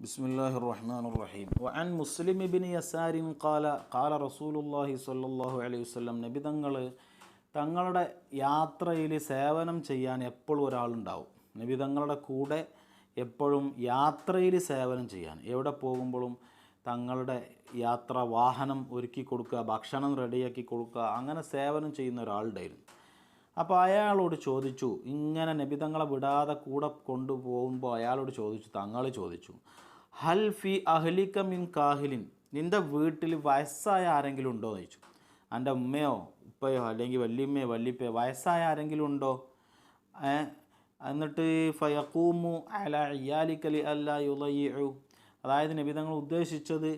بسم الله الرحمن الرحيم وعن مسلم بن يسار قال قال رسول الله صلى الله عليه وسلم നബി തങ്ങൾ തങ്ങളുടെ യാത്രയിൽ സേവനം ചെയ്യാൻ എപ്പോഴും ഒരാളുണ്ടാവും നബി തങ്ങളുടെ കൂടെ എപ്പോഴും യാത്രയിൽ സേവനം ചെയ്യാൻ എവിടെ പോകുമ്പോഴും തങ്ങളുടെ യാത്ര വാഹനം ഒരുക്കി കൊടുക്കുക ഭക്ഷണം റെഡിയാക്കി കൊടുക്കുക അങ്ങനെ സേവനം ചെയ്യുന്ന ഒരാളുണ്ടായിരുന്നു അപ്പോൾ അയാളോട് ചോദിച്ചു ഇങ്ങനെ നബിതങ്ങളെ വിടാതെ കൂടെ കൊണ്ടുപോകുമ്പോൾ അയാളോട് ചോദിച്ചു തങ്ങൾ ചോദിച്ചു ഹൽ ഫി അഹ്ലിക മിൻ കാഹിലിൻ? നിന്റെ വീട്ടിൽ വയസ്സായ ആരെങ്കിലും ഉണ്ടോ? എന്ന് ചോദിച്ചു. എന്റെ ഉമ്മയോ ഉപ്പയോ അല്ലെങ്കിൽ വല്യമ്മയോ വല്യപ്പയോ വയസ്സായ ആരെങ്കിലും ഉണ്ടോ? എന്നിട്ട് ഫയക്കൂമു അല ഇയാലിക്കലി അല്ല യുലയ്യു അതായത് നബിതങ്ങൾ ഉദ്ദേശിച്ചത്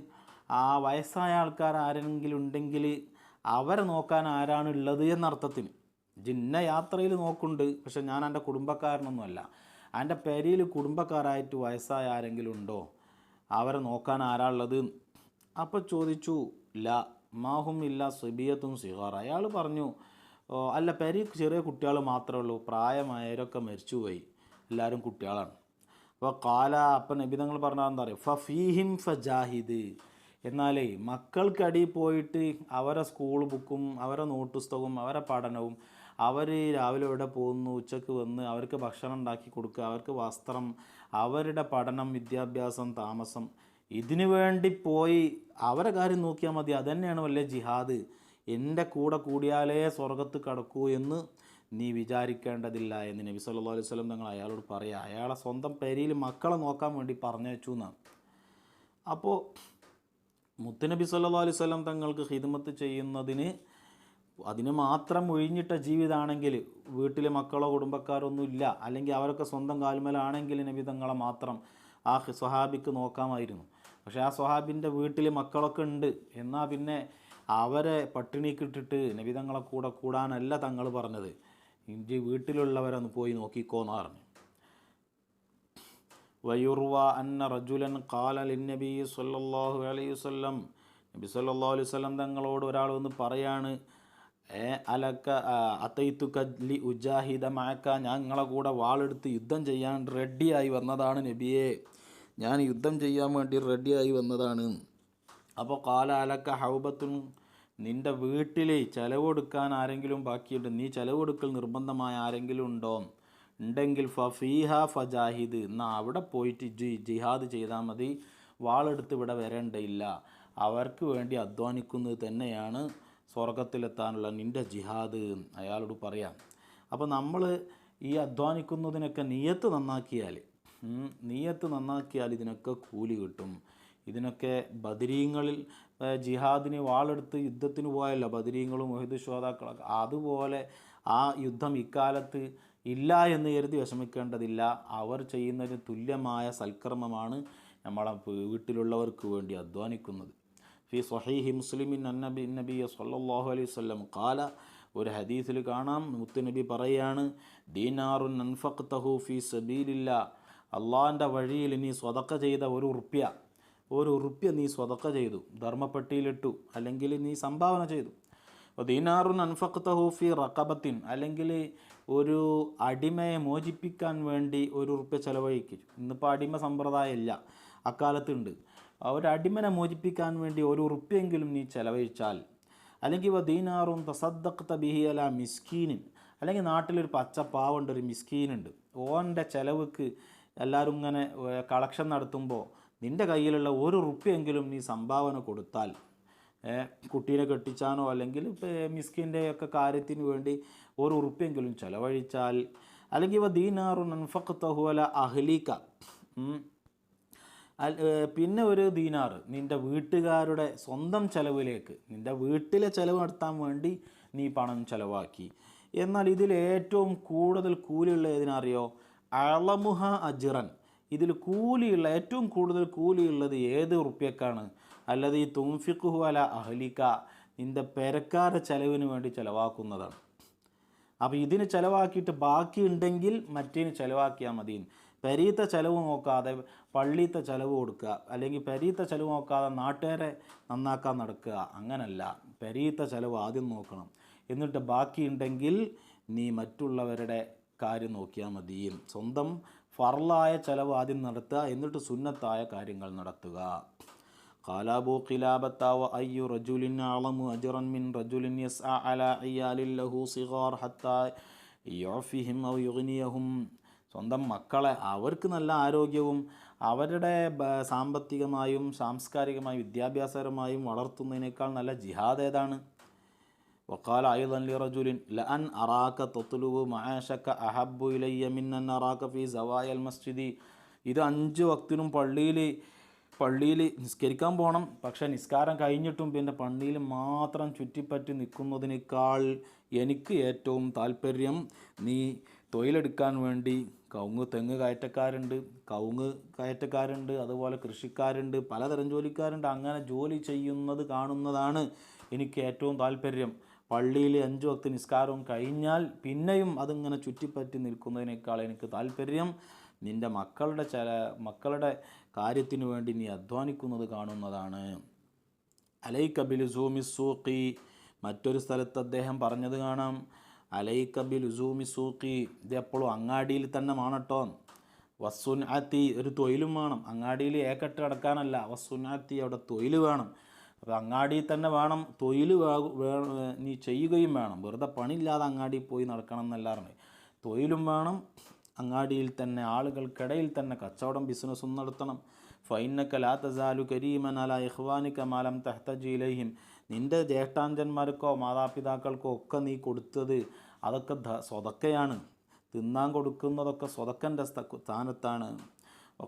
ആ വയസ്സായ ആൾക്കാർ ആരെങ്കിലും ഉണ്ടെങ്കിൽ അവരെ നോക്കാൻ ആരാണുള്ളത് എന്നർത്ഥത്തിന്. ജിന്ന യാത്രയിൽ നോക്കുന്നുണ്ട്. പക്ഷെ ഞാൻ എന്റെ കുടുംബക്കാരനൊന്നുമല്ല. എന്റെ പെരിയിൽ കുടുംബക്കാരായിട്ട് വയസ്സായ ആരെങ്കിലും ഉണ്ടോ? അവരെ നോക്കാൻ ആരാളുള്ളത്? അപ്പോൾ ചോദിച്ചു ല മാഹും ഇല്ല സുബിയത്തും സിഹാർ അയാൾ പറഞ്ഞു അല്ല പെരി ചെറിയ കുട്ടികൾ മാത്രമേ ഉള്ളൂ. പ്രായമായവരൊക്കെ മരിച്ചുപോയി. എല്ലാവരും കുട്ടികളാണ്. അപ്പോൾ കാല അപ്പം നബിതങ്ങൾ പറഞ്ഞാൽ എന്താ പറയുക ഫഫീഹിം ഫജാഹിദ്. എന്നാലേ മക്കൾക്കടി പോയിട്ട് അവരെ സ്കൂൾ ബുക്കും അവരെ നോട്ട് പുസ്തകവും അവരെ പഠനവും അവർ രാവിലെ ഇവിടെ പോകുന്നു ഉച്ചയ്ക്ക് വന്ന് അവർക്ക് ഭക്ഷണം ഉണ്ടാക്കി കൊടുക്കുക അവർക്ക് വസ്ത്രം അവരുടെ പഠനം വിദ്യാഭ്യാസം താമസം ഇതിനു വേണ്ടി പോയി അവരെ കാര്യം നോക്കിയാൽ മതി. അതന്നെയാണ് വല്ല ജിഹാദ്. എന്റെ കൂടെ കൂടിയാലേ സ്വർഗത്ത് കടക്കൂ എന്ന് നീ വിചാരിക്കേണ്ടതില്ല എന്ന് നബി സല്ലല്ലാഹു അലൈഹി വസല്ലം തങ്ങൾ അയാളോട് പറയുക അയാളെ സ്വന്തം പേരിയിൽ മക്കളെ നോക്കാൻ വേണ്ടി പറഞ്ഞു വെച്ചു എന്നാണ് അപ്പോൾ മുത്തുനബി സല്ലല്ലാഹു അലൈഹി വസല്ലം തങ്ങൾക്ക് ഹിദ്മത്ത് ചെയ്യുന്നതിന് അതിന് മാത്രം ഒഴിഞ്ഞിട്ട ജീവിതമാണെങ്കിൽ വീട്ടിലെ മക്കളോ കുടുംബക്കാരോ ഒന്നും ഇല്ല. അല്ലെങ്കിൽ അവരൊക്കെ സ്വന്തം കാൽമേലാണെങ്കിൽ നബിതങ്ങളെ മാത്രം ആ സ്വഹാബിക്ക് നോക്കാമായിരുന്നു. പക്ഷേ ആ സ്വഹാബിന്റെ വീട്ടിൽ മക്കളൊക്കെ ഉണ്ട്. എന്നാൽ പിന്നെ അവരെ പട്ടിണിക്കിട്ടിട്ട് നബി തങ്ങളെ കൂടെ കൂടാനല്ല തങ്ങൾ പറഞ്ഞത്. ഇന്റെ വീട്ടിലുള്ളവരൊന്ന് പോയി നോക്കിക്കോന്ന് പറഞ്ഞു. വയുർവ അന്ന റജുലൻ കാല നബി സല്ലല്ലാഹു അലൈഹി വസല്ലം. നബി സല്ലാ അലൈഹി വസല്ലം തങ്ങളോട് ഒരാൾ വന്ന് പറയാണ് അലക്ക അത്തൈത്തു കലി ഉജാഹിദ മഴക്ക ഞങ്ങളെ കൂടെ വാളെടുത്ത് യുദ്ധം ചെയ്യാൻ റെഡിയായി വന്നതാണ് നബിയെ. ഞാൻ യുദ്ധം ചെയ്യാൻ വേണ്ടി റെഡിയായി വന്നതാണ്. അപ്പോൾ കാല അലക്ക ഹൗബത്തും നിന്റെ വീട്ടിൽ ചെലവെടുക്കാൻ ആരെങ്കിലും ബാക്കിയുണ്ട്? നീ ചെലവെടുക്കൽ നിർബന്ധമായ ആരെങ്കിലും ഉണ്ടോ? ഉണ്ടെങ്കിൽ ഫീഹ ഫജാഹിദ് എന്നാൽ അവിടെ പോയിട്ട് ജി ജിഹാദ് ചെയ്താൽ മതി. വാളെടുത്ത് ഇവിടെ വരേണ്ടയില്ല അവർക്ക് വേണ്ടി അധ്വാനിക്കുന്നത് തന്നെയാണ്. സ്വർഗത്തിലെത്താനുള്ള നിന്റെ ജിഹാദ് അയാളോട് പറയാം. അപ്പോൾ നമ്മൾ ഈ അധ്വാനിക്കുന്നതിനൊക്കെ നീയത്ത് നന്നാക്കിയാൽ നീയത്ത് നന്നാക്കിയാൽ ഇതിനൊക്കെ കൂലി കിട്ടും. ഇതിനൊക്കെ ബദരീങ്ങളിൽ ജിഹാദിന് വാളെടുത്ത് യുദ്ധത്തിന് പോയല്ലോ ബദരീങ്ങളും മൊഹിദ് ശ്രോതാക്കളൊക്കെ? അതുപോലെ ആ യുദ്ധം ഇക്കാലത്ത് ഇല്ല എന്ന് കരുതി വിഷമിക്കേണ്ടതില്ല. അവർ ചെയ്യുന്നതിന് തുല്യമായ സൽക്കർമ്മമാണ് നമ്മളെ വീട്ടിലുള്ളവർക്ക് വേണ്ടി അധ്വാനിക്കുന്നത്. ഫി സഹീഹി മുസ്ലിമിൻ അന്നബി നബി സല്ലല്ലാഹു അലൈഹി വസല്ലം. കാല ഒരു ഹദീസിൽ കാണാം. മുത്തുനബി പറയാണ് ദീനാറുൻ അൻഫഖ്തഹു ഫി സബീലില്ല. അള്ളാഹിന്റെ വഴിയിൽ നീ സ്വതക്ക ചെയ്ത ഒരു ഉറുപ്പ്യ ഒരു ഉറുപ്പ്യ നീ സ്വതക്ക ചെയ്തു ധർമ്മപ്പെട്ടിയിലിട്ടു അല്ലെങ്കിൽ നീ സംഭാവന ചെയ്തു. ദീനാറുൻ അൻഫഖ്തഹു ഫി റക്കബത്തിൻ അല്ലെങ്കിൽ ഒരു അടിമയെ മോചിപ്പിക്കാൻ വേണ്ടി ഒരു ഉറുപ്പ്യ ചെലവഴിക്കും. ഇന്നിപ്പോൾ അടിമ സമ്പ്രദായം ഇല്ല അക്കാലത്തുണ്ട്. ഒരടിമനെ മോചിപ്പിക്കാൻ വേണ്ടി ഒരു ഉറുപ്യെങ്കിലും നീ ചെലവഴിച്ചാൽ. അല്ലെങ്കിൽ ഇവ ദീനാറും തസദ്ദഖ്ത ബിഹി അല മിസ്കീനിൻ. അല്ലെങ്കിൽ നാട്ടിലൊരു പച്ച പാവുണ്ട് ഒരു മിസ്കീനുണ്ട്. ഓന്റെ ചെലവുക്ക് എല്ലാവരും ഇങ്ങനെ കളക്ഷൻ നടത്തുമ്പോൾ നിന്റെ കയ്യിലുള്ള ഒരു റുപ്യെങ്കിലും നീ സംഭാവന കൊടുത്താൽ കുട്ടീനെ കെട്ടിച്ചാനോ അല്ലെങ്കിൽ മിസ്കിന്റെ ഒക്കെ കാര്യത്തിന് വേണ്ടി ഒരു ഉറുപ്യെങ്കിലും ചെലവഴിച്ചാൽ. അല്ലെങ്കിൽ ഇവ ദീനാറു നൻഫഖ്തഹു തഹുല അഹ്ലീക്ക പിന്നെ ഒരു ദീനാറ് നിന്റെ വീട്ടുകാരുടെ സ്വന്തം ചെലവിലേക്ക് നിന്റെ വീട്ടിലെ ചെലവ് നടത്താൻ വേണ്ടി നീ പണം ചെലവാക്കി. എന്നാൽ ഇതിൽ ഏറ്റവും കൂടുതൽ കൂലിയുള്ള ഏതിനറിയോ? അളമുഹ അജിറൻ. ഇതിൽ കൂലിയുള്ള ഏറ്റവും കൂടുതൽ കൂലിയുള്ളത് ഏത് ഉറുപ്പ്യക്കാണ്? അല്ലാതെ ഈ തുംഫിഖുഹു അല അഹലിക്ക നിന്റെ പെരക്കാരുടെ ചെലവിന് വേണ്ടി ചിലവാക്കുന്നതാണ്. അപ്പോൾ ഇതിന് ചിലവാക്കിയിട്ട് ബാക്കി ഉണ്ടെങ്കിൽ മറ്റേന് ചിലവാക്കിയാൽ മതി പരീത്ത ചിലവ് നോക്കാതെ പള്ളിയത്തെ ചിലവ് കൊടുക്കുക. അല്ലെങ്കിൽ പരീത്ത ചിലവ് നോക്കാതെ നാട്ടുകാരെ നന്നാക്കാൻ നടക്കുക. അങ്ങനല്ല. പരീത്ത ചിലവ് ആദ്യം നോക്കണം. എന്നിട്ട് ബാക്കിയുണ്ടെങ്കിൽ നീ മറ്റുള്ളവരുടെ കാര്യം നോക്കിയാൽ മതി. സ്വന്തം ഫർലായ ചിലവ് ആദ്യം നടത്തുക. എന്നിട്ട് സുന്നത്തായ കാര്യങ്ങൾ നടത്തുക. കാലാബോ കിലാബത്താവ് അയ്യു റജുലിൻ ആളമു അജുറൻ മിൻ റജുലിൻ യസ് അല അയ്യാലിൻ ലഹു സിഗാർ ഹത്ത യോഫിഹിം യുഗ്നിയഹും സ്വന്തം മക്കളെ അവർക്ക് നല്ല ആരോഗ്യവും അവരുടെ സാമ്പത്തികമായും സാംസ്കാരികമായും വിദ്യാഭ്യാസപരമായും വളർത്തുന്നതിനേക്കാൾ നല്ല ജിഹാദ് ഏതാണ്? വക്കാല അയ്യദ് റജുലിൻ ലഅൻ അറാക്ക തൊത്തുലുവു മഹാഷക്ക അഹബു ഇലയ്യമിൻ അറാക്ക ഫി സവായൽ മസ്ജിദി. ഇത് അഞ്ച് വക്തിനും പള്ളിയിൽ പള്ളിയിൽ നിസ്കരിക്കാൻ പോകണം പക്ഷേ നിസ്കാരം കഴിഞ്ഞിട്ടും പിന്നെ പള്ളിയിൽ മാത്രം ചുറ്റിപ്പറ്റി നിൽക്കുന്നതിനേക്കാൾ എനിക്ക് ഏറ്റവും താല്പര്യം നീ തൊഴിലെടുക്കാൻ വേണ്ടി കവുങ്ങ് തെങ്ങ് കയറ്റക്കാരുണ്ട് കവുങ്ങ് കയറ്റക്കാരുണ്ട് അതുപോലെ കൃഷിക്കാരുണ്ട് പലതരം ജോലിക്കാരുണ്ട്. അങ്ങനെ ജോലി ചെയ്യുന്നത് കാണുന്നതാണ് എനിക്ക് ഏറ്റവും താല്പര്യം. പള്ളിയിൽ അഞ്ച് വക്ത നിസ്കാരവും കഴിഞ്ഞാൽ പിന്നെയും അതിങ്ങനെ ചുറ്റിപ്പറ്റി നിൽക്കുന്നതിനേക്കാൾ എനിക്ക് താല്പര്യം നിന്റെ മക്കളുടെ ചില മക്കളുടെ കാര്യത്തിന് വേണ്ടി നീ അധ്വാനിക്കുന്നത് കാണുന്നതാണ്. അലൈ കബിൽ സൂമി സൂഖി. മറ്റൊരു സ്ഥലത്ത് അദ്ദേഹം പറഞ്ഞത് കാണാം. അലൈക്ക ബിലുസൂമി സൂഖി. ഇത് എപ്പോഴും അങ്ങാടിയിൽ തന്നെ വേണട്ടോ. വസ്സുൻ ആത്തി ഒരു തൊഴിലും വേണം. അങ്ങാടിയിൽ ഏക്കട്ട് കിടക്കാനല്ല. വസ്സുൻ ആത്തി അവിടെ തൊഴിൽ വേണം. അപ്പോൾ അങ്ങാടിയിൽ തന്നെ വേണം. തൊഴിൽ നീ ചെയ്യുകയും വേണം. വെറുതെ പണിയില്ലാതെ അങ്ങാടിയിൽ പോയി നടക്കണം എന്നല്ലാറുണ്ട് തൊഴിലും വേണം. അങ്ങാടിയിൽ തന്നെ ആളുകൾക്കിടയിൽ തന്നെ കച്ചവടം ബിസിനസ്സും നടത്തണം. ഫൈനക്കലാ തസാലു കരീമൻ അല ഇഹ്വാനിക്ക മാലം തെഹ്തജീലഹിം നിന്റെ ജ്യേഷ്ഠാഞ്ചന്മാർക്കോ മാതാപിതാക്കൾക്കോ ഒക്കെ നീ കൊടുത്തത് അതൊക്കെ സ്വതക്കയാണ്. തിന്നാൻ കൊടുക്കുന്നതൊക്കെ സ്വതക്കന്റെ സ്ഥാനത്താണ്.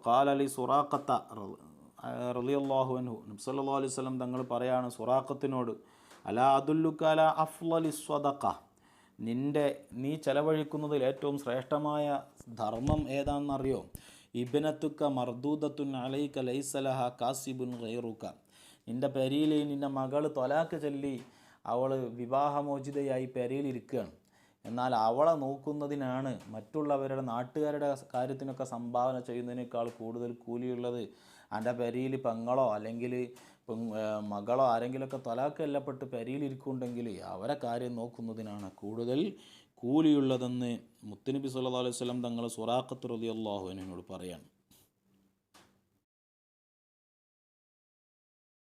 കാലലി സുറാഖത്ത റളിയല്ലാഹു അൻഹു. നബ്സല്ലാ അലൈഹി സ്വലം തങ്ങൾ പറയാണ് സുറാഖത്തിനോട് അല അതുല്ലുക്കാല അഫ്ലലി സ്വതക്ക നിന്റെ നീ ചെലവഴിക്കുന്നതിൽ ഏറ്റവും ശ്രേഷ്ഠമായ ധർമ്മം ഏതാണെന്നറിയോ? ഇബിനത്തുക്ക മർദൂദത്തുൻ അലൈക്ക ലൈസലഹ കാസിബുൻ ഗൈറുക്ക നിന്റെ പെരിയിൽ നിന്റെ മകൾ തൊലാക്ക് ചൊല്ലി അവൾ വിവാഹമോചിതയായി പെരയിലിരിക്കുകയാണ് എന്നാൽ അവളെ നോക്കുന്നതിനാണ് മറ്റുള്ളവരുടെ നാട്ടുകാരുടെ കാര്യത്തിനൊക്കെ സംഭാവന ചെയ്യുന്നതിനേക്കാൾ കൂടുതൽ കൂലിയുള്ളത്. എന്റെ പെരിയിൽ പെങ്ങളോ അല്ലെങ്കിൽ മകളോ ആരെങ്കിലുമൊക്കെ എല്ലപ്പെട്ട് പെരിയിലിരിക്കുന്നുണ്ടെങ്കിൽ അവരെ കാര്യം നോക്കുന്നതിനാണ് കൂടുതൽ കൂലിയുള്ളതെന്ന് മുത്തനബി സല്ലാ അലൈഹി തങ്ങൾ സുറാഖത്ത് റളിയല്ലാഹു അള്ളാഹുവിനോട് പറയാണ്.